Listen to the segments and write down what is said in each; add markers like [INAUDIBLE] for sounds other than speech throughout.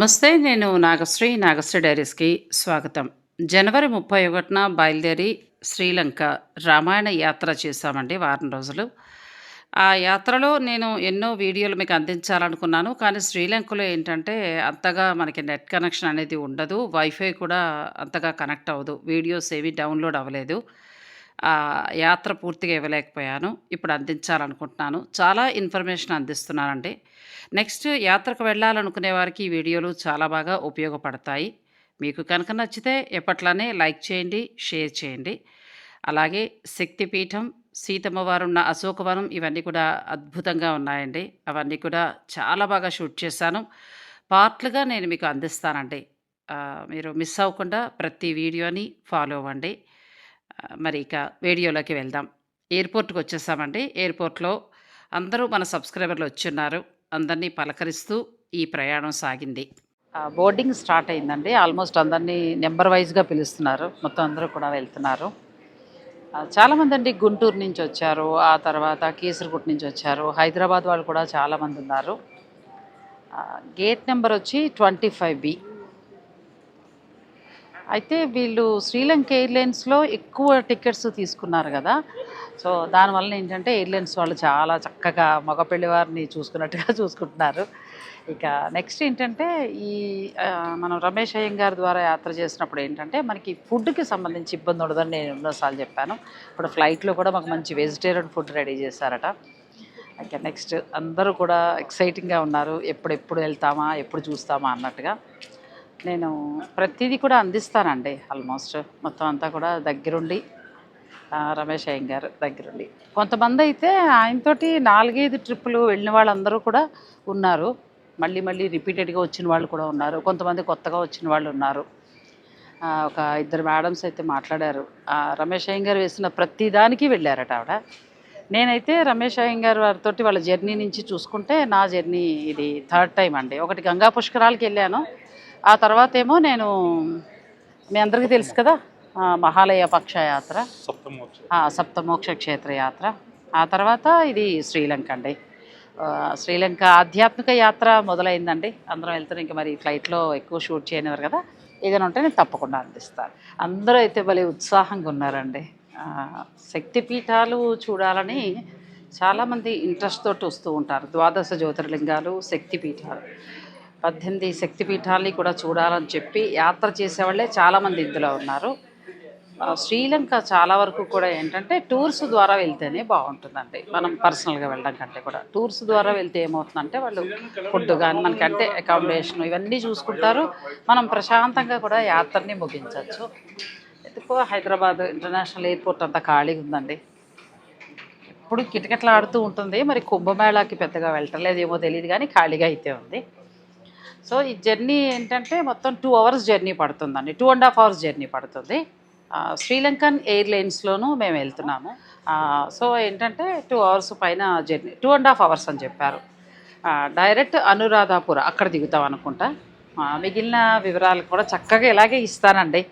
నమస్తే నేను నాగశ్రీ నాగశ్రీ డైరీస్కి స్వాగతం. జనవరి ముప్పై ఒకటిన బయలుదేరి శ్రీలంక రామాయణ యాత్ర చేశామండి వారం రోజులు. ఆ యాత్రలో నేను ఎన్నో వీడియోలు మీకు అందించాలనుకున్నాను కానీ శ్రీలంకలో ఏంటంటే అంతగా మనకి నెట్ కనెక్షన్ అనేది ఉండదు వైఫై కూడా అంతగా కనెక్ట్ అవ్వదు వీడియోస్ ఏవి డౌన్లోడ్ అవ్వలేదు. యాత్ర పూర్తిగా ఇవ్వలేకపోయాను. ఇప్పుడు అందించాలనుకుంటున్నాను. చాలా ఇన్ఫర్మేషన్ అందిస్తున్నానండి నెక్స్ట్ యాత్రకు వెళ్ళాలనుకునే వారికి ఈ వీడియోలు చాలా బాగా ఉపయోగపడతాయి. మీకు కనుక నచ్చితే ఎప్పట్లానే లైక్ చేయండి షేర్ చేయండి. అలాగే శక్తిపీఠం సీతమ్మ వారు ఉన్న అశోకవనం ఇవన్నీ కూడా అద్భుతంగా ఉన్నాయండి. అవన్నీ కూడా చాలా బాగా షూట్ చేశాను. పార్ట్లుగా నేను మీకు అందిస్తానండి. మీరు మిస్ అవ్వకుండా ప్రతి వీడియోని ఫాలో అవ్వండి. మరి ఇక వీడియోలోకి వెళ్దాం. ఎయిర్పోర్ట్కి వచ్చేసామండి ఎయిర్పోర్ట్లో అందరూ మన సబ్స్క్రైబర్లు వచ్చున్నారు. అందరినీ పలకరిస్తూ ఈ ప్రయాణం సాగింది. బోర్డింగ్ స్టార్ట్ అయిందండి. ఆల్మోస్ట్ అందరినీ నెంబర్ వైజ్గా పిలుస్తున్నారు. మొత్తం అందరూ కూడా వెళ్తున్నారు. చాలామంది అండి గుంటూరు నుంచి వచ్చారు. ఆ తర్వాత కేసరగుట్ నుంచి వచ్చారు. హైదరాబాద్ వాళ్ళు కూడా చాలామంది ఉన్నారు గేట్ నెంబర్ వచ్చి ట్వంటీ ఫైవ్ బి. అయితే వీళ్ళు శ్రీలంక ఎయిర్లైన్స్లో ఎక్కువ టికెట్స్ తీసుకున్నారు కదా. సో దానివల్ల ఏంటంటే ఎయిర్లైన్స్ వాళ్ళు చాలా చక్కగా మగపెళ్ళి వారిని చూసుకున్నట్టుగా [LAUGHS] చూసుకుంటున్నారు. ఇక నెక్స్ట్ ఏంటంటే ఈ మనం రమేష్ అయ్యంగారు ద్వారా యాత్ర చేసినప్పుడు ఏంటంటే మనకి ఫుడ్కి సంబంధించి ఇబ్బంది ఉండదని నేను ఎన్నోసార్లు చెప్పాను. ఇప్పుడు ఫ్లైట్లో కూడా మాకు మంచి వెజిటేరియన్ ఫుడ్ రెడీ చేశారట. ఇక నెక్స్ట్ అందరూ కూడా ఎక్సైటింగ్గా ఉన్నారు. ఎప్పుడెప్పుడు వెళ్తామా ఎప్పుడు చూస్తామా అన్నట్టుగా. నేను ప్రతిదీ కూడా అందిస్తానండి ఆల్మోస్ట్ మొత్తం అంతా కూడా దగ్గరుండి రమేష్ అయ్యం గారు దగ్గరుండి. కొంతమంది అయితే ఆయనతోటి నాలుగైదు ట్రిప్పులు వెళ్ళిన వాళ్ళందరూ కూడా ఉన్నారు. మళ్ళీ మళ్ళీ రిపీటెడ్గా వచ్చిన వాళ్ళు కూడా ఉన్నారు. కొంతమంది కొత్తగా వచ్చిన వాళ్ళు ఉన్నారు. ఒక ఇద్దరు మేడమ్స్ అయితే మాట్లాడారు. రమేష్ అయ్యం గారు వేసిన ప్రతి దానికి వెళ్ళారట ఆవిడ. నేనైతే రమేష్ అయ్యం గారు వారితో వాళ్ళ జర్నీ నుంచి చూసుకుంటే నా జర్నీ ఇది థర్డ్ టైం అండి. ఒకటి గంగా పుష్కరాలకి వెళ్ళాను. ఆ తర్వాత ఏమో నేను మీ అందరికీ తెలుసు కదా మహాలయ పక్ష యాత్ర సప్తమోక్ష క్షేత్ర యాత్ర. ఆ తర్వాత ఇది శ్రీలంక అండి. శ్రీలంక ఆధ్యాత్మిక యాత్ర మొదలైందండి. అందరం వెళ్తున్నాం ఇంకా మరి ఫ్లైట్లో ఎక్కువ షూట్ చేయనివారు కదా. ఏదైనా ఉంటే నేను తప్పకుండా అందిస్తాను. అందరూ అయితే భలే ఉత్సాహంగా ఉన్నారండి. ఆ, శక్తి పీఠాలు చూడాలని చాలామంది ఇంట్రెస్ట్ తోటి వస్తూ ఉంటారు. ద్వాదశ జ్యోతిర్లింగాలు శక్తి పీఠాలు పద్దెనిమిది శక్తిపీఠాలని కూడా చూడాలని చెప్పి యాత్ర చేసేవాళ్ళే చాలామంది ఇందులో ఉన్నారు. శ్రీలంక చాలా వరకు కూడా ఏంటంటే టూర్స్ ద్వారా వెళ్తేనే బాగుంటుందండి. మనం పర్సనల్గా వెళ్ళడం కంటే కూడా. టూర్స్ ద్వారా వెళ్తే ఏమవుతుందంటే వాళ్ళు ఫుడ్ కానీ మనకంటే అకామిడేషన్ ఇవన్నీ చూసుకుంటారు. మనం ప్రశాంతంగా కూడా యాత్రని ముగించవచ్చు. ఎందుకో హైదరాబాద్ ఇంటర్నేషనల్ ఎయిర్పోర్ట్ అంతా ఖాళీగా ఉందండి. ఎప్పుడు కిటకిటలాడుతూ ఉంటుంది. మరి కుంభమేళాకి పెద్దగా వెళ్ళటం ఏమో తెలియదు కానీ ఖాళీగా అయితే ఉంది. సో ఈ జర్నీ ఏంటంటే మొత్తం టూ అవర్స్ జర్నీ పడుతుందండి. Two and half hours journey పడుతుంది. శ్రీలంకన్ ఎయిర్లైన్స్లోనూ మేము వెళ్తున్నాము. సో ఏంటంటే టూ అవర్స్ పైన journey two and half hours అని చెప్పారు. డైరెక్ట్ అనురాధాపుర అక్కడ దిగుతాం అనుకుంటా. మిగిలిన వివరాలు కూడా చక్కగా ఇలాగే ఇస్తానండి.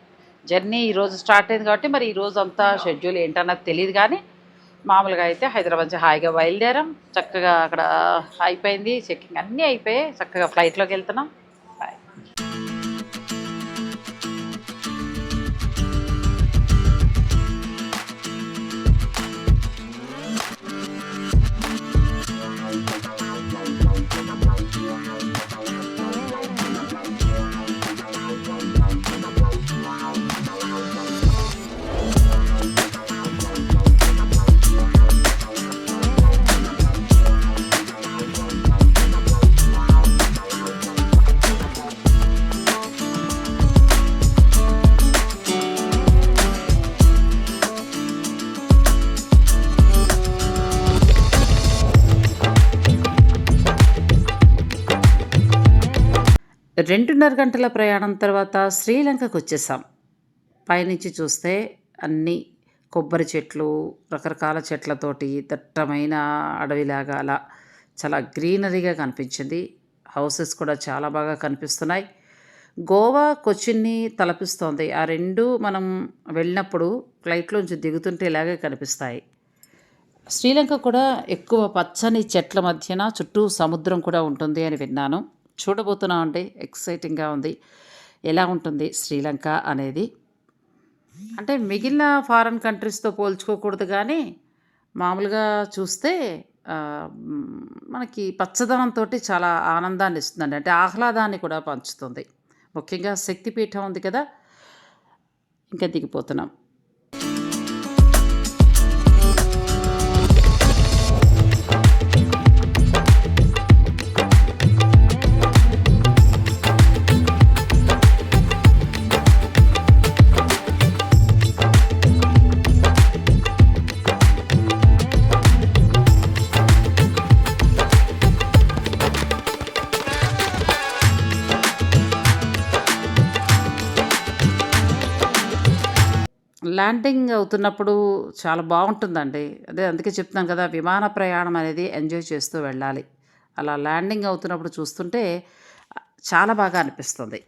జర్నీ ఈరోజు స్టార్ట్ అయింది కాబట్టి మరి ఈరోజు అంతా షెడ్యూల్ ఏంటన్నది తెలియదు కానీ మామూలుగా అయితే హైదరాబాద్ నుంచి హాయిగా బయలుదేరాం. చక్కగా అక్కడ అయిపోయింది. చెక్కింగ్ అన్నీ అయిపోయాయి. చక్కగా ఫ్లైట్లోకి వెళ్తున్నాం. రెండున్నర గంటల ప్రయాణం తర్వాత శ్రీలంకకు వచ్చేసాం. పైనుంచి చూస్తే అన్ని కొబ్బరి చెట్లు రకరకాల చెట్లతోటి దట్టమైన అడవిలాగా అలా చాలా గ్రీనరీగా కనిపించింది. హౌసెస్ కూడా చాలా బాగా కనిపిస్తున్నాయి. గోవా కొచ్చిన్ని తలపిస్తోంది. ఆ రెండు మనం వెళ్ళినప్పుడు ఫ్లైట్లోంచి దిగుతుంటే ఇలాగే కనిపిస్తాయి. శ్రీలంక కూడా ఎక్కువ పచ్చని చెట్ల మధ్యన చుట్టూ సముద్రం కూడా ఉంటుంది అని విన్నాను. చూడబోతున్నాం అండి ఎక్సైటింగ్గా ఉంది. ఎలా ఉంటుంది శ్రీలంక అనేది? అంటే మిగిలిన ఫారెన్ కంట్రీస్తో పోల్చుకోకూడదు కానీ మామూలుగా చూస్తే మనకి పచ్చదనంతో చాలా ఆనందాన్ని ఇస్తుందండి. అంటే ఆహ్లాదాన్ని కూడా పంచుతుంది. ముఖ్యంగా శక్తిపీఠం ఉంది కదా. ఇంకా దిగిపోతున్నాం. ల్యాండింగ్ అవుతున్నప్పుడు చాలా బాగుంటుందండి. అదే అందుకే చెప్తున్నాను కదా విమాన ప్రయాణం అనేది ఎంజాయ్ చేస్తూ వెళ్ళాలి. అలా ల్యాండింగ్ అవుతున్నప్పుడు చూస్తుంటే చాలా బాగా అనిపిస్తుంది.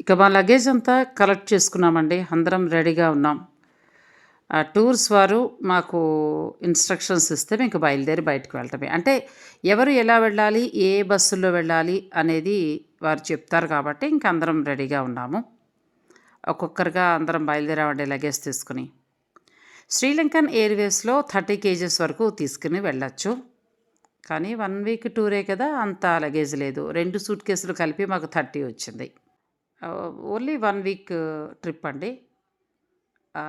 ఇక మా లగేజ్ అంతా కలెక్ట్ చేసుకున్నామండి. అందరం రెడీగా ఉన్నాం. ఆ టూర్స్ వారు మాకు ఇన్స్ట్రక్షన్స్ ఇస్తే మీకు బయలుదేరి బయటకు వెళ్ళటమే అంటే ఎవరు ఎలా వెళ్ళాలి ఏ బస్సుల్లో వెళ్ళాలి అనేది వారు చెప్తారు కాబట్టి ఇంక అందరం రెడీగా ఉన్నాము. ఒక్కొక్కరుగా అందరం బయలుదేరామండి లగేజ్ తీసుకుని. శ్రీలంకన్ ఎయిర్వేస్లో థర్టీ కేజెస్ వరకు తీసుకుని వెళ్ళచ్చు. కానీ వన్ వీక్ టూరే కదా అంత లగేజ్ లేదు. రెండు సూట్ కేసులు కలిపి మాకు థర్టీ వచ్చింది. ఓన్లీ వన్ వీక్ ట్రిప్ అండి.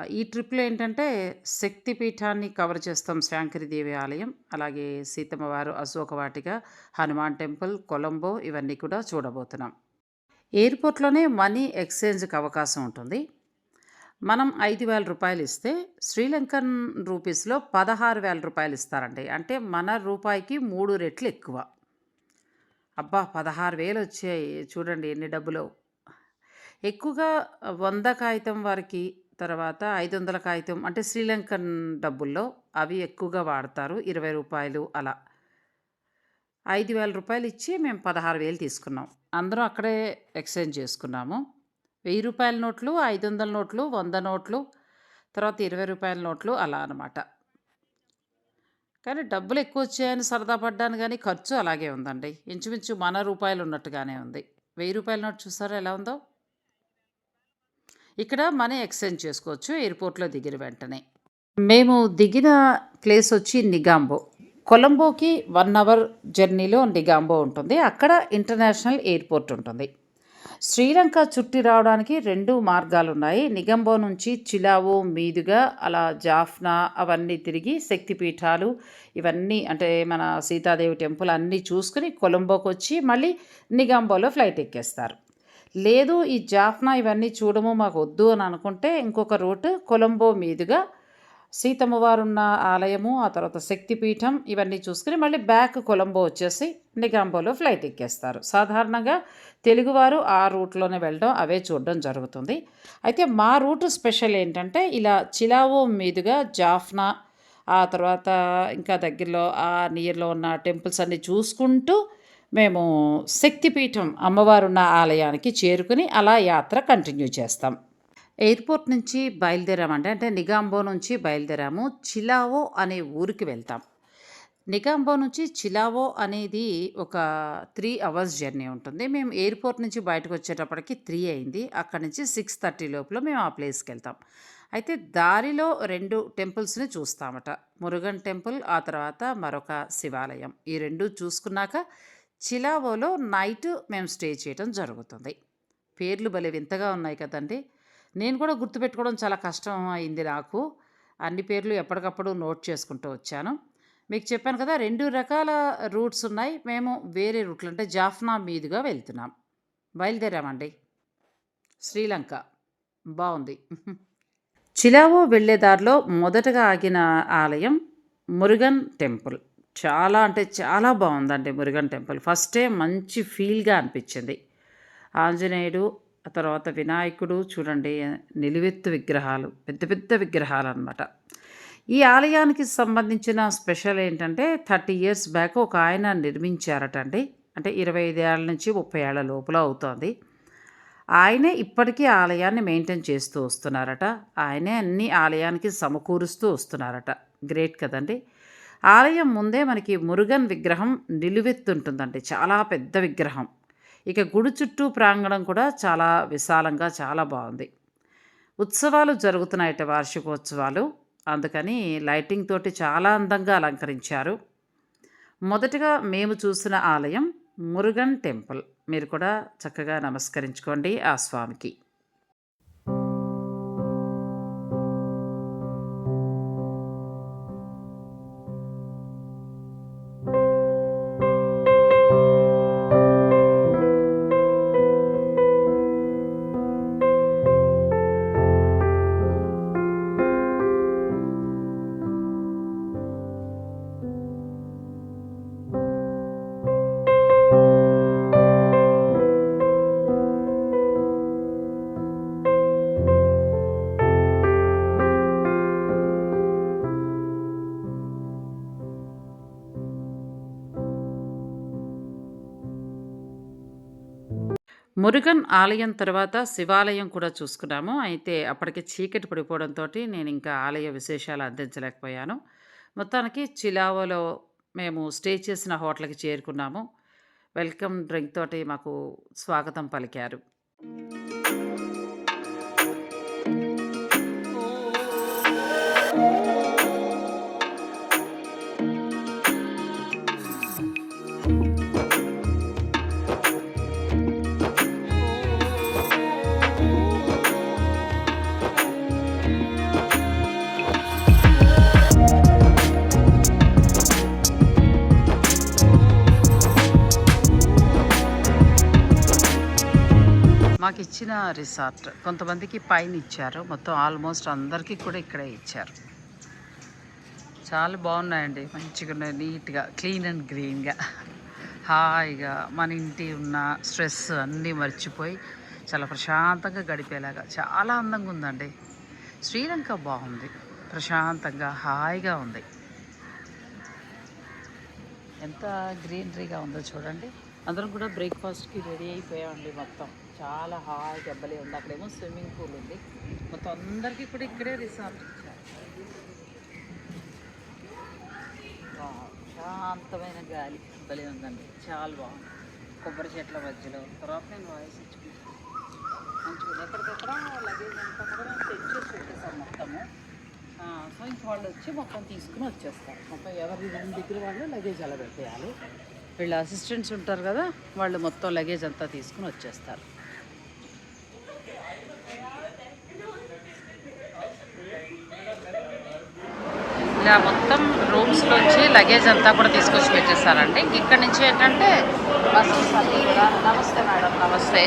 ఈ ట్రిప్లో ఏంటంటే శక్తిపీఠాన్ని కవర్ చేస్తాం శాంకరిదేవి ఆలయం అలాగే సీతమ్మవారు అశోక హనుమాన్ టెంపుల్ కొలంబో ఇవన్నీ కూడా చూడబోతున్నాం. ఎయిర్పోర్ట్లోనే మనీ ఎక్స్చేంజ్కి అవకాశం ఉంటుంది. మనం ఐదు వేల రూపాయలు ఇస్తే శ్రీలంకన్ రూపీస్లో పదహారు వేల రూపాయలు ఇస్తారండి. అంటే మన రూపాయికి మూడు రెట్లు ఎక్కువ. అబ్బా పదహారు వేలు వచ్చాయి. చూడండి ఎన్ని డబ్బులు. ఎక్కువగా వంద కాగితం వారికి తర్వాత ఐదు వందల కాగితం అంటే శ్రీలంకన్ డబ్బుల్లో అవి ఎక్కువగా వాడతారు. ఇరవై రూపాయలు అలా. ఐదు వేల రూపాయలు ఇచ్చి మేము పదహారు వేలు తీసుకున్నాం. అందరం అక్కడే ఎక్స్చేంజ్ చేసుకున్నాము. వెయ్యి రూపాయల నోట్లు ఐదు వందల నోట్లు వంద నోట్లు తర్వాత ఇరవై రూపాయల నోట్లు అలా అనమాట కానీ డబ్బులు ఎక్కువ వచ్చాయని సరదా పడ్డాను కానీ ఖర్చు అలాగే ఉందండి. ఇంచుమించు మన రూపాయలు ఉన్నట్టుగానే ఉంది. వెయ్యి రూపాయల నోట్ చూసారా ఎలా ఉందో? ఇక్కడ మనీ ఎక్స్చేంజ్ చేసుకోవచ్చు ఎయిర్పోర్ట్లో దిగిన వెంటనే. మేము దిగిన ప్లేస్ వచ్చి నిగాంబో. కొలంబోకి వన్ అవర్ జర్నీలో నిగాంబో ఉంటుంది. అక్కడ ఇంటర్నేషనల్ ఎయిర్పోర్ట్ ఉంటుంది. శ్రీలంక చుట్టి రావడానికి రెండు మార్గాలు ఉన్నాయి నిగంబో నుంచి చిలావో మీదుగా అలా జాఫ్నా అవన్నీ తిరిగి శక్తిపీఠాలు ఇవన్నీ అంటే మన సీతాదేవి టెంపుల్ అన్నీ చూసుకుని కొలంబోకి వచ్చి మళ్ళీ నిగంబోలో ఫ్లైట్ ఎక్కేస్తారు. లేదు ఈ జాఫ్నా ఇవన్నీ చూడము మాకు వద్దు అని అనుకుంటే ఇంకొక రూట్ కొలంబో మీదుగా సీతమ్మవారున్న ఉన్న ఆలయము ఆ తర్వాత శక్తిపీఠం ఇవన్నీ చూసుకుని మళ్ళీ బ్యాక్ కొలంబో వచ్చేసి నిగాంబోలో ఫ్లైట్ ఎక్కేస్తారు. సాధారణంగా తెలుగువారు ఆ రూట్లోనే వెళ్ళడం అవే చూడడం జరుగుతుంది. అయితే మా రూట్ స్పెషల్ ఏంటంటే ఇలా చిలావో మీదుగా జాఫ్నా ఆ తర్వాత ఇంకా దగ్గరలో ఆ నియర్లో ఉన్న టెంపుల్స్ అన్నీ చూసుకుంటూ మేము శక్తిపీఠం అమ్మవారున్న ఆలయానికి చేరుకుని అలా యాత్ర కంటిన్యూ చేస్తాం. ఎయిర్పోర్ట్ నుంచి బయలుదేరామంటే అంటే నిగాంబో నుంచి బయలుదేరాము. చిలావో అనే ఊరికి వెళ్తాం. నిగాంబో నుంచి చిలావో అనేది ఒక త్రీ అవర్స్ జర్నీ ఉంటుంది. మేము ఎయిర్పోర్ట్ నుంచి బయటకు వచ్చేటప్పటికి త్రీ అయింది. అక్కడి నుంచి సిక్స్ థర్టీ లోపల మేము ఆ ప్లేస్కి వెళ్తాం. అయితే దారిలో రెండు టెంపుల్స్ని చూస్తామట. మురుగన్ టెంపుల్ ఆ తర్వాత మరొక శివాలయం. ఈ రెండు చూసుకున్నాక చిలావోలో నైట్ మేము స్టే చేయడం జరుగుతుంది. పేర్లు భలే వింతగా ఉన్నాయి కదండి. నేను కూడా గుర్తుపెట్టుకోవడం చాలా కష్టం అయింది నాకు. అన్ని పేర్లు ఎప్పటికప్పుడు నోట్ చేసుకుంటూ వచ్చాను. మీకు చెప్పాను కదా రెండు రకాల రూట్స్ ఉన్నాయి. మేము వేరే రూట్లు అంటే జాఫ్నా మీదుగా వెళ్తున్నాం. బయలుదేరామండి. శ్రీలంక. బాగుంది. చిలావో వెళ్ళే దారిలో మొదటగా ఆగిన ఆలయం మురుగన్ టెంపుల్. చాలా అంటే చాలా బాగుందండి మురుగన్ టెంపుల్. ఫస్టే మంచి ఫీల్గా అనిపించింది. ఆంజనేయుడు ఆ తర్వాత వినాయకుడు చూడండి నిలువెత్తు విగ్రహాలు పెద్ద పెద్ద విగ్రహాలు అనమాట ఈ ఆలయానికి సంబంధించిన స్పెషల్ ఏంటంటే థర్టీ ఇయర్స్ బ్యాక్ ఒక ఆయన నిర్మించారట అండి. అంటే ఇరవై ఐదు ఏళ్ళ నుంచి ముప్పై ఏళ్ళ లోపల అవుతోంది. ఆయనే ఇప్పటికీ ఆలయాన్ని మెయింటైన్ చేస్తూ వస్తున్నారట. ఆయనే అన్ని ఆలయానికి సమకూరుస్తూ వస్తున్నారట. గ్రేట్ కదండి. ఆలయం ముందే మనకి మురుగన్ విగ్రహం నిలువెత్తుంటుందండి. చాలా పెద్ద విగ్రహం. ఇక గుడి చుట్టూ ప్రాంగణం కూడా చాలా విశాలంగా చాలా బాగుంది. ఉత్సవాలు జరుగుతున్నాయట వార్షికోత్సవాలు. అందుకని లైటింగ్ తోటి చాలా అందంగా అలంకరించారు. మొదటగా మేము చూసిన ఆలయం మురుగన్ టెంపుల్. మీరు కూడా చక్కగా నమస్కరించుకోండి ఆ స్వామికి. మురుగన్ ఆలయం తర్వాత శివాలయం కూడా చూసుకున్నాము. అయితే అప్పటికి చీకటి పడిపోవడంతో నేను ఇంకా ఆలయ విశేషాలు అందించలేకపోయాను. మొత్తానికి చిలావోలో మేము స్టే చేసిన హోటల్కి చేరుకున్నాము. వెల్కమ్ డ్రింక్ తోటి మాకు స్వాగతం పలికారు. మాకు ఇచ్చిన రిసార్ట్. కొంతమందికి పైన ఇచ్చారు. మొత్తం ఆల్మోస్ట్ అందరికీ కూడా ఇక్కడే ఇచ్చారు. చాలా బాగున్నాయండి. మంచిగా ఉన్నాయి. నీట్గా క్లీన్ అండ్ గ్రీన్గా. హాయిగా మన ఇంటి ఉన్న స్ట్రెస్ అన్నీ మర్చిపోయి చాలా ప్రశాంతంగా గడిపేలాగా. చాలా అందంగా ఉందండి. శ్రీలంక బాగుంది. ప్రశాంతంగా హాయిగా ఉంది. ఎంత గ్రీనరీగా ఉందో చూడండి. అందరం కూడా బ్రేక్ఫాస్ట్కి రెడీ అయిపోయామండి మొత్తం. చాలా హాయిగా దెబ్బలే ఉంది. అక్కడేమో స్విమ్మింగ్ పూల్ ఉంది. మొత్తం అందరికీ కూడా ఇక్కడే రిసార్ట్ ఇచ్చారు. వావ్, శాంతమైన గాలి. భలే ఉందండి. చాలా బాగుంది. కొబ్బరి చెట్ల మధ్యలో. తర్వాత నేను వాయిస్ ఇచ్చుకుంటాను మంచిగా ఎక్కడికక్కడ లగేజ్ అంతా కూడా తెచ్చేసి పెట్టేసాం మొత్తము. సో ఇంక వాళ్ళు వచ్చి మొత్తం తీసుకుని వచ్చేస్తారు. మొత్తం ఎవరి రెండు దగ్గర వాళ్ళు లగేజ్ అలా పెట్టేయాలి. వీళ్ళ అసిస్టెంట్స్ ఉంటారు కదా వాళ్ళు మొత్తం లగేజ్ అంతా తీసుకుని వచ్చేస్తారు. ఇలా మొత్తం రూమ్స్లోంచి లగేజ్ అంతా కూడా తీసుకొచ్చి పెట్టేస్తారండి. ఇక్కడ నుంచి ఏంటంటే బస్సు నమస్తే మేడం నమస్తే.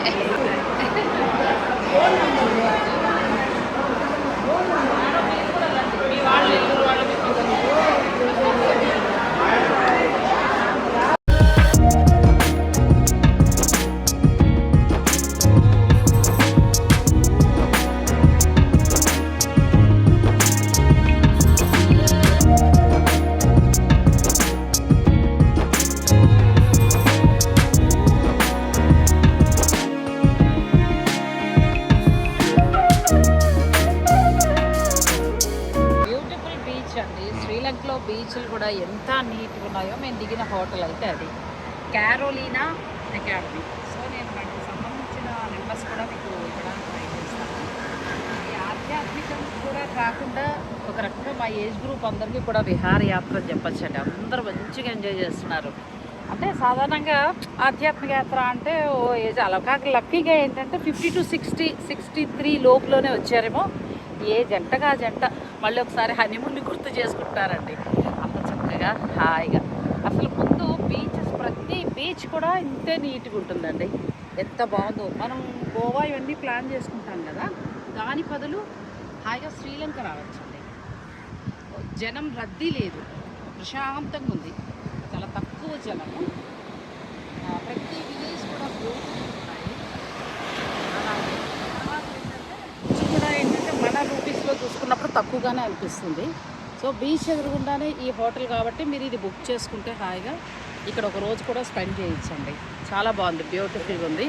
అందరికీ కూడా విహారయాత్ర చెప్పచ్చండి. అందరూ మంచిగా ఎంజాయ్ చేస్తున్నారు. అంటే సాధారణంగా ఆధ్యాత్మిక యాత్ర అంటే ఓ ఏజ్ అలా కాక లక్కీగా ఏంటంటే fifty two sixty sixty three లోపులోనే వచ్చారేమో. ఏ జంటగా జంట మళ్ళీ ఒకసారి హనీమూన్ని గుర్తు చేసుకుంటారండి. అంత చక్కగా హాయిగా. అసలు ముందు బీచెస్ ప్రతి బీచ్ కూడా ఇంతే నీట్గా ఉంటుందండి. ఎంత బాగుందో. మనం గోవా ఇవన్నీ ప్లాన్ చేసుకుంటాం కదా. దాని బదులు హాయిగా శ్రీలంక రావచ్చు. జనం రద్దీ లేదు. ప్రశాంతంగా ఉంది. చాలా తక్కువ జనము. ప్రతి విలేజ్ కూడా ఉన్నాయి. అలాగే ఏంటంటే బీచ్ కూడా ఏంటంటే మన రూపీస్లో చూసుకున్నప్పుడు తక్కువగానే అనిపిస్తుంది. సో బీచ్ ఎదురుగుండానే ఈ హోటల్ కాబట్టి మీరు ఇది బుక్ చేసుకుంటే హాయిగా ఇక్కడ ఒక రోజు కూడా స్పెండ్ చేయించండి చాలా బాగుంది. బ్యూటిఫుల్గా ఉంది.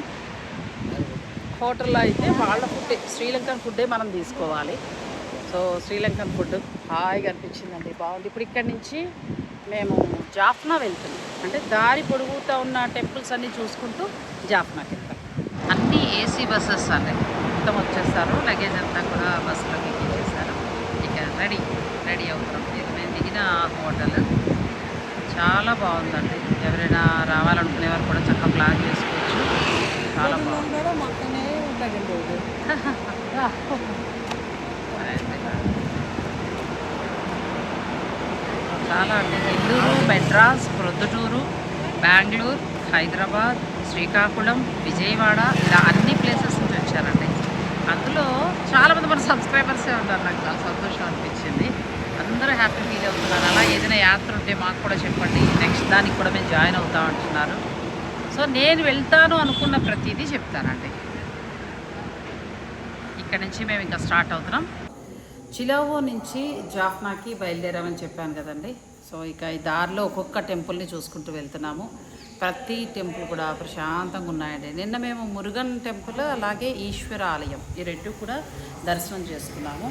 హోటల్లో అయితే వాళ్ళ ఫుడ్ శ్రీలంకన్ ఫుడ్డే మనం తీసుకోవాలి. సో శ్రీలంకన్ ఫుడ్ హాయిగా అనిపించిందండి. బాగుంది. ఇప్పుడు ఇక్కడి నుంచి మేము జాఫ్నా వెళ్తున్నాం. అంటే దారి పొడుగుతూ ఉన్న టెంపుల్స్ అన్నీ చూసుకుంటూ జాఫ్నాకి వెళ్తాం. అన్నీ ఏసీ బస్సెస్ అండి మొత్తం వచ్చేస్తారు. లగేజ్ అంతా కూడా బస్సులోకి ఎక్కించేస్తారు ఇక రెడీ రెడీ అవుతాం ఇది మేము దిగిన హోటల్. చాలా బాగుందండి. ఎవరైనా రావాలనుకునే వారు కూడా చక్కగా ప్లాన్ చేసుకోవచ్చు. చాలా బాగుంది. [LAUGHS] చాలా అండి నెల్లూరు మెడ్రాస్ ప్రొద్దుటూరు బెంగళూరు హైదరాబాద్ శ్రీకాకుళం విజయవాడ ఇలా అన్ని ప్లేసెస్ నుంచి వచ్చారండి. అందులో చాలామంది మన సబ్స్క్రైబర్సే ఉన్నారు నాకు చాలా సంతోషం అనిపించింది. అందరూ హ్యాపీ ఫీల్ అవుతున్నారు. అలా ఏదైనా యాత్ర ఉంటే మాకు కూడా చెప్పండి. నెక్స్ట్ దానికి కూడా మేము జాయిన్ అవుతాం అంటున్నారు. సో నేను వెళ్తాను అనుకున్న ప్రతిదీ చెప్తానండి. ఇక్కడ నుంచి మేము ఇంకా స్టార్ట్ అవుతున్నాం. చిలావో నుంచి జాఫ్నాకి బయలుదేరామని చెప్పాను కదండి. సో ఇక ఈ దారిలో ఒక్కొక్క టెంపుల్ని చూసుకుంటూ వెళ్తున్నాము. ప్రతి టెంపుల్ కూడా ప్రశాంతంగా ఉన్నాయండి. నిన్న మేము మురుగన్ టెంపుల్ అలాగే ఈశ్వర ఆలయం ఈ రెండు కూడా దర్శనం చేసుకున్నాము.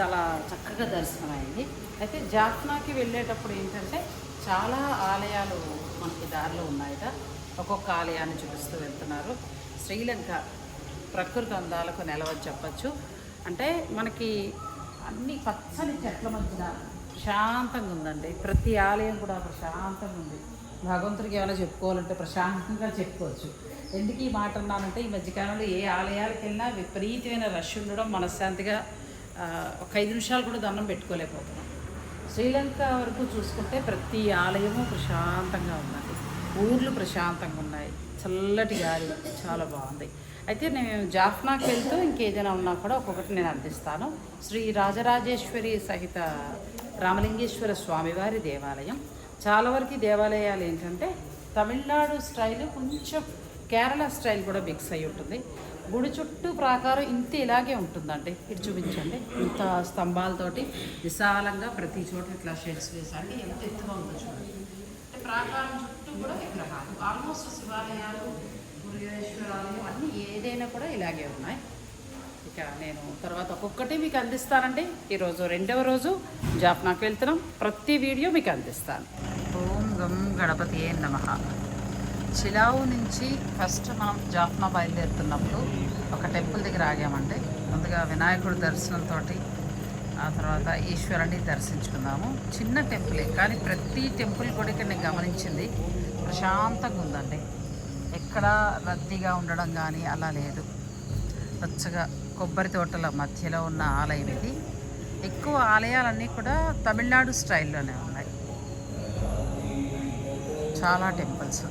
చాలా చక్కగా దర్శనం అయింది అయితే జాఫ్నాకి వెళ్ళేటప్పుడు ఏంటంటే చాలా ఆలయాలు మనకి దారిలో ఉన్నాయట. ఒక్కొక్క ఆలయాన్ని చూపిస్తూ వెళ్తున్నారు. శ్రీలంక ప్రకృతి అందాలకు నిలవని చెప్పచ్చు. అంటే మనకి అన్ని పచ్చని చెట్ల మధ్యన ప్రశాంతంగా ఉందండి. ప్రతి ఆలయం కూడా ప్రశాంతంగా ఉంది. భగవంతుడికి ఏమైనా చెప్పుకోవాలంటే ప్రశాంతంగా చెప్పుకోవచ్చు. ఎందుకు ఈ మాట అన్నానంటే ఈ మధ్యకాలంలో ఏ ఆలయాలకు వెళ్ళినా విపరీతమైన రష్ ఉండడం మనశ్శాంతిగా ఒక ఐదు నిమిషాలు కూడా దండం పెట్టుకోలేకపోతున్నాం. శ్రీలంక వరకు చూసుకుంటే ప్రతి ఆలయము ప్రశాంతంగా ఉందండి. ఊర్లు ప్రశాంతంగా ఉన్నాయి. చల్లటి గాలి చాలా బాగుంది. అయితే నేను జాఫ్నాకి వెళ్తూ ఇంకేదైనా ఉన్నా కూడా ఒక్కొక్కటి నేను అందిస్తాను. శ్రీ రాజరాజేశ్వరి సహిత రామలింగేశ్వర స్వామివారి దేవాలయం. చాలా వరకు దేవాలయాలు ఏంటంటే తమిళనాడు స్టైల్ కొంచెం కేరళ స్టైల్ కూడా మిక్స్ అయి ఉంటుంది. గుడి చుట్టూ ప్రాకారం ఇంత ఇలాగే ఉంటుందండి. ఇటు చూపించండి. ఇంత స్తంభాలతోటి విశాలంగా ప్రతి చోట ఇట్లా షెడ్స్ వేసాలి ఎంత ఎత్తుగా ఉందో చూడండి. ప్రాకారం కూడా ఇక్కడ కాదు ఆల్మోస్ట్ శివాలయాలు మురుగేశ్వరాలయం అన్నీ ఏదైనా కూడా ఇలాగే ఉన్నాయి. ఇక నేను తర్వాత ఒక్కొక్కటి మీకు అందిస్తానండి. ఈరోజు రెండవ రోజు జాఫ్నాకి వెళ్తున్నాం. ప్రతి వీడియో మీకు అందిస్తాను. ఓం గం గణపతి ఏ నమ. చిలావు నుంచి ఫస్ట్ మనం జాఫ్నా బయలుదేరుతున్నప్పుడు ఒక టెంపుల్ దగ్గర ఆగామండి. ముందుగా వినాయకుడు దర్శనంతో ఆ తర్వాత ఈశ్వరుని దర్శించుకున్నాము. చిన్న టెంపులే కానీ ప్రతి టెంపుల్ కూడా ఇక్కడ నేను గమనించింది. ప్రశాంతంగా ఉందండి. ఎక్కడ రద్దీగా ఉండడం కానీ అలా లేదు. పచ్చగా కొబ్బరి తోటల మధ్యలో ఉన్న ఆలయం ఇది. ఎక్కువ ఆలయాలన్నీ కూడా తమిళనాడు స్టైల్లోనే ఉన్నాయి. చాలా టెంపుల్స్.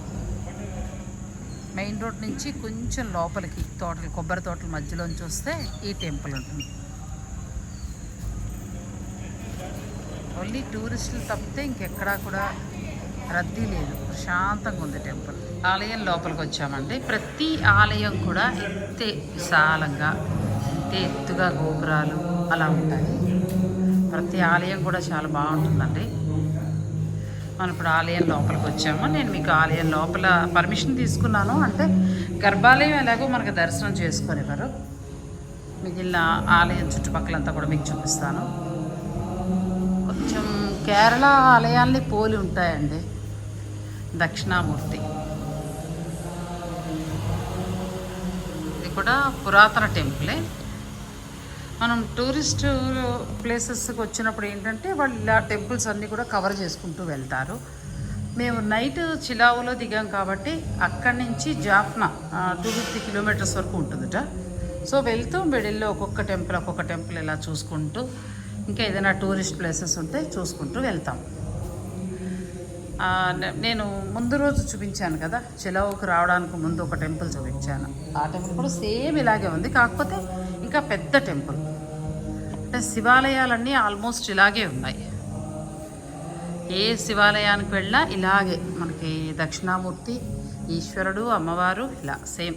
మెయిన్ రోడ్ నుంచి కొంచెం లోపలికి తోటలు కొబ్బరి తోటల మధ్యలోంచి వస్తే ఈ టెంపుల్ ఉంటుంది. ఓన్లీ టూరిస్టులు తప్పితే ఇంకెక్కడా కూడా రద్దీ లేదు. ప్రశాంతంగా ఉంది టెంపుల్. ఆలయం లోపలికి వచ్చామండి. ప్రతి ఆలయం కూడా ఇంతే విశాలంగా ఇంతే ఎత్తుగా గోపురాలు అలా ఉంటాయి. ప్రతి ఆలయం కూడా చాలా బాగుంటుందండి. మనం ఇప్పుడు ఆలయం లోపలికి వచ్చాము. నేను మీకు ఆలయం లోపల పర్మిషన్ తీసుకున్నాను. అంటే గర్భాలయం ఎలాగో మనకు దర్శనం చేసుకునేవారు. మిగిలిన ఆలయం చుట్టుపక్కలంతా కూడా మీకు చూపిస్తాను. కొంచెం కేరళ ఆలయాల్ని పోలి ఉంటాయండి. దక్షిణామూర్తి. ఇది కూడా పురాతన టెంపులే. మనం టూరిస్ట్ ప్లేసెస్కి వచ్చినప్పుడు ఏంటంటే వాళ్ళు ఇలా టెంపుల్స్ అన్నీ కూడా కవర్ చేసుకుంటూ వెళ్తారు. మేము నైట్ చిలావులో దిగాం కాబట్టి అక్కడి నుంచి జాఫ్నా టూ ఫిఫ్టీ కిలోమీటర్స్ వరకు ఉంటుందిట. సో వెళ్తూ మిడిల్లో ఒక్కొక్క టెంపుల్ ఒక్కొక్క టెంపుల్ ఇలా చూసుకుంటూ ఇంకా ఏదైనా టూరిస్ట్ ప్లేసెస్ ఉంటే చూసుకుంటూ వెళ్తాం. నేను ముందు రోజు చూపించాను కదా చెలవుకు రావడానికి ముందు ఒక టెంపుల్ చూపించాను. ఆ టెంపుల్ కూడా సేమ్ ఇలాగే ఉంది కాకపోతే ఇంకా పెద్ద టెంపుల్. అంటే శివాలయాలన్నీ ఆల్మోస్ట్ ఇలాగే ఉన్నాయి. ఏ శివాలయానికి వెళ్ళినా ఇలాగే మనకి దక్షిణామూర్తి ఈశ్వరుడు అమ్మవారు ఇలా సేమ్.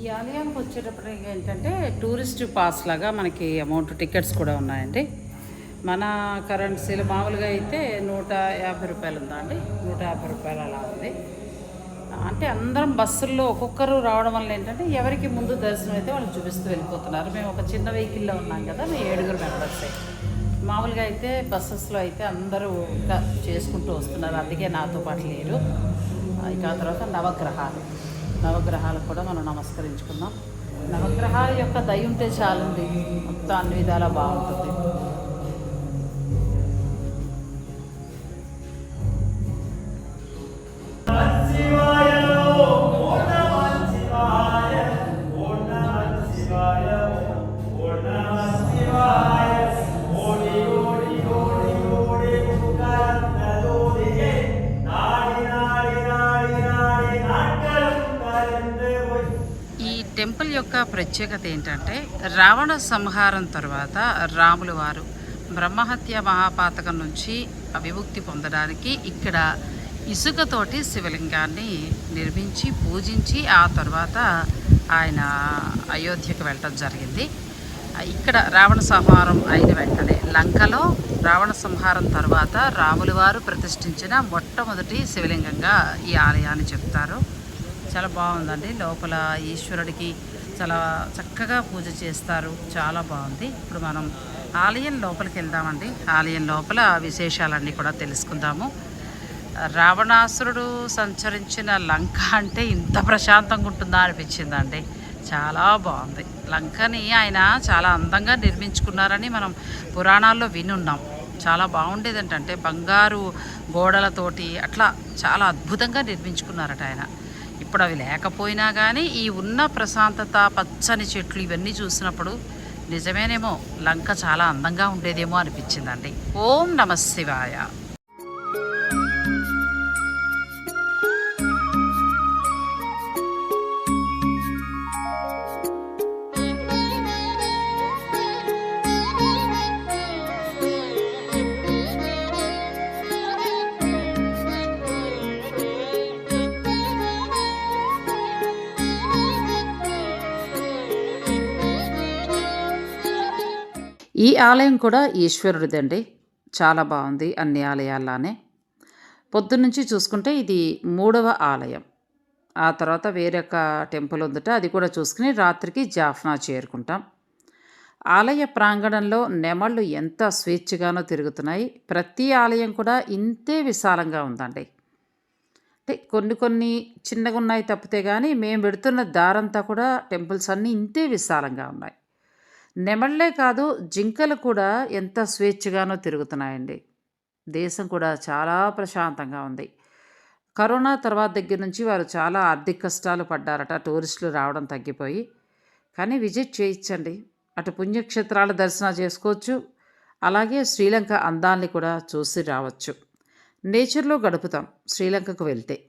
ఈ ఆలయానికి వచ్చేటప్పటికి ఏంటంటే టూరిస్ట్ పాస్ లాగా మనకి అమౌంట్ టికెట్స్ కూడా ఉన్నాయండి. మన కరెన్సీలు మామూలుగా అయితే నూట యాభై రూపాయలు ఉందా అండి? నూట యాభై రూపాయలు అలా ఉంది. అంటే అందరం బస్సుల్లో ఒక్కొక్కరు రావడం వల్ల ఏంటంటే ఎవరికి ముందు దర్శనం అయితే వాళ్ళు చూపిస్తూ వెళ్ళిపోతున్నారు. మేము ఒక చిన్న వెహికల్లో ఉన్నాం కదా మేము ఏడుగురు మెంబర్సే మామూలుగా అయితే బస్సెస్లో అయితే అందరూ ఇంకా చేసుకుంటూ వస్తున్నారు. అందుకే నాతో పాటు లేరు. ఆ, ఇక ఆ తర్వాత నవగ్రహాలు. నవగ్రహాలు కూడా మనం నమస్కరించుకుందాం. నవగ్రహాల యొక్క దయ ఉంటే చాలండి. మొత్తం అన్ని విధాలా బాగుంటుంది. టెంపుల్ యొక్క ప్రత్యేకత ఏంటంటే రావణ సంహారం తర్వాత రాములు వారు బ్రహ్మహత్య మహాపాతకం నుంచి విముక్తి పొందడానికి ఇక్కడ ఇసుకతోటి శివలింగాన్ని నిర్మించి పూజించి ఆ తర్వాత ఆయన అయోధ్యకు వెళ్ళటం జరిగింది. ఇక్కడ రావణ సంహారం అయిన వెంటనే లంకలో రావణ సంహారం తర్వాత రాములు వారు ప్రతిష్ఠించిన మొట్టమొదటి శివలింగంగా ఈ ఆలయాన్ని చెప్తారు. చాలా బాగుందండి. లోపల ఈశ్వరుడికి చాలా చక్కగా పూజ చేస్తారు. చాలా బాగుంది. ఇప్పుడు మనం ఆలయం లోపలికి వెళ్దామండి. ఆలయం లోపల విశేషాలన్నీ కూడా తెలుసుకుందాము. రావణాసురుడు సంచరించిన లంక అంటే ఇంత ప్రశాంతంగా ఉంటుందా అనిపించిందండి. చాలా బాగుంది. లంకని ఆయన చాలా అందంగా నిర్మించుకున్నారని మనం పురాణాల్లో వినున్నాం చాలా బాగుండేది ఏంటంటే బంగారు గోడలతోటి అట్లా చాలా అద్భుతంగా నిర్మించుకున్నారట ఆయన. ఇప్పుడు అవి లేకపోయినా కానీ ఈ ఉన్న ప్రశాంతత పచ్చని చెట్లు ఇవన్నీ చూసినప్పుడు నిజమేనేమో లంక చాలా అందంగా ఉండేదేమో అనిపించిందండి. ఓం నమ శివాయ. ఈ ఆలయం కూడా ఈశ్వరుడిదండి. చాలా బాగుంది అన్ని ఆలయాల్లానే. పొద్దున్నుంచి చూసుకుంటే ఇది మూడవ ఆలయం. ఆ తర్వాత వేరొక టెంపుల్ ఉందట అది కూడా చూసుకుని రాత్రికి జాఫ్నా చేరుకుంటాం. ఆలయ ప్రాంగణంలో నెమళ్ళు ఎంత స్వేచ్ఛగానో తిరుగుతున్నాయి. ప్రతి ఆలయం కూడా ఇంతే విశాలంగా ఉందండి. అంటే కొన్ని కొన్ని చిన్నగా ఉన్నాయి తప్పితే కానీ మేము పెడుతున్న దారంతా కూడా టెంపుల్స్ అన్నీ ఇంతే విశాలంగా ఉన్నాయి. నెమళ్ళే కాదు జింకలు కూడా ఎంత స్వేచ్ఛగానో తిరుగుతున్నాయండి. దేశం కూడా చాలా ప్రశాంతంగా ఉంది. కరోనా తర్వాత దగ్గర నుంచి వారు చాలా ఆర్థిక కష్టాలు పడ్డారట టూరిస్టులు రావడం తగ్గిపోయి. కానీ విజిట్ చేయించండి. అటు పుణ్యక్షేత్రాల దర్శనం చేసుకోవచ్చు. అలాగే శ్రీలంక అందాన్ని కూడా చూసి రావచ్చు. నేచర్లో గడుపుతాం శ్రీలంకకు వెళ్తే.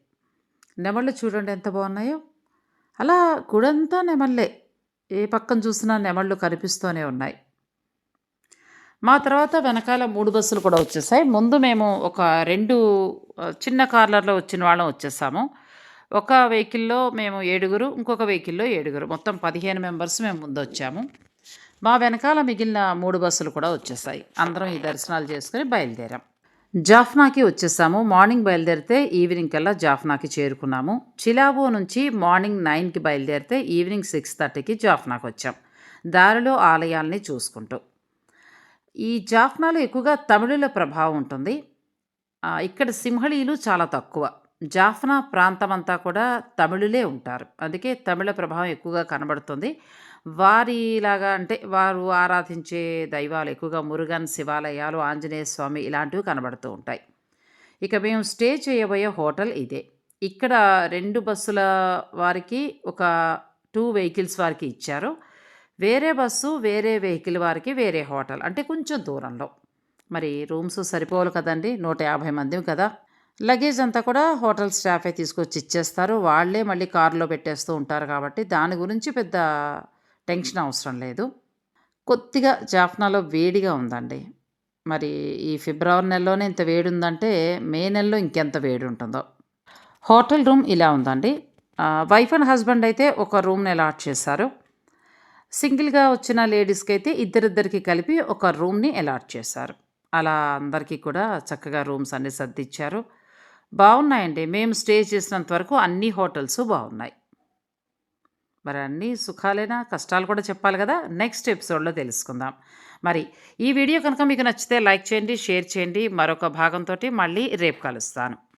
నెమళ్ళు చూడండి ఎంత బాగున్నాయో. అలా గుడంతా నెమళ్ళే. ఏ పక్కన చూసినా నెమళ్ళు కనిపిస్తూనే ఉన్నాయి. మా తర్వాత వెనకాల మూడు బస్సులు కూడా వచ్చేసాయి. ముందు మేము ఒక రెండు చిన్న కార్లర్లో వచ్చిన వాళ్ళం వచ్చేసాము. ఒక వెహికల్లో మేము ఏడుగురు ఇంకొక వెహికల్లో ఏడుగురు. మొత్తం పదిహేను మెంబర్స్ మేము ముందు వచ్చాము మా వెనకాల మిగిలిన మూడు బస్సులు కూడా వచ్చేసాయి. అందరం ఈ దర్శనాలు చేసుకుని బయలుదేరాం. జాఫ్నాకి వచ్చేసాము. మార్నింగ్ బయలుదేరితే ఈవినింగ్ కల్లా జాఫ్నాకి చేరుకున్నాము. చిలాబో నుంచి మార్నింగ్ నైన్కి బయలుదేరితే ఈవినింగ్ సిక్స్ థర్టీకి జాఫ్నాకి వచ్చాం. దారిలో ఆలయాల్ని చూసుకుంటూ. ఈ జాఫ్నాలో ఎక్కువగా తమిళుల ప్రభావం ఉంటుంది. ఇక్కడ సింహళీలు చాలా తక్కువ. జాఫ్నా ప్రాంతం అంతా కూడా తమిళులే ఉంటారు. అందుకే తమిళ ప్రభావం ఎక్కువగా కనబడుతుంది. వారిలాగా అంటే వారు ఆరాధించే దైవాలు ఎక్కువగా మురుగన్ శివాలయాలు ఆంజనేయ స్వామి ఇలాంటివి కనబడుతూ ఉంటాయి. ఇక మేము స్టే చేయబోయే హోటల్ ఇదే. ఇక్కడ రెండు బస్సుల వారికి ఒక టూ వెహికల్స్ వారికి ఇచ్చారు. వేరే బస్సు వేరే వెహికల్ వారికి వేరే హోటల్. అంటే కొంచెం దూరంలో. మరి రూమ్స్ సరిపోవాలి కదండి నూట యాభై మంది కదా. లగేజ్ అంతా కూడా హోటల్ స్టాఫే తీసుకొచ్చి ఇచ్చేస్తారు. వాళ్ళే మళ్ళీ కారులో పెట్టేస్తూ ఉంటారు కాబట్టి దాని గురించి పెద్ద టెన్షన్ అవసరం లేదు. కొద్దిగా జాఫ్నాలో వేడిగా ఉందండి. మరి ఈ ఫిబ్రవరి నెలలోనే ఇంత వేడి ఉందంటే మే నెలలో ఇంకెంత వేడి ఉంటుందో హోటల్ రూమ్ ఇలా ఉందండి. వైఫ్ అండ్ హస్బెండ్ అయితే ఒక రూమ్ని అలాట్ చేశారు. సింగిల్గా వచ్చిన లేడీస్కి అయితే ఇద్దరిద్దరికి కలిపి ఒక రూమ్ని అలాట్ చేశారు. అలా అందరికీ కూడా చక్కగా రూమ్స్ అన్ని సర్దిచ్చారు. బాగున్నాయండి. మేము స్టే చేసినంత వరకు అన్ని హోటల్స్ బాగున్నాయి. మరి అన్ని సుఖాలైనా కష్టాలు కూడా చెప్పాలి కదా. నెక్స్ట్ ఎపిసోడ్లో తెలుసుకుందాం. మరి ఈ వీడియో కనుక మీకు నచ్చితే లైక్ చేయండి షేర్ చేయండి. మరొక భాగంతో మళ్ళీ రేపు కలుస్తాను.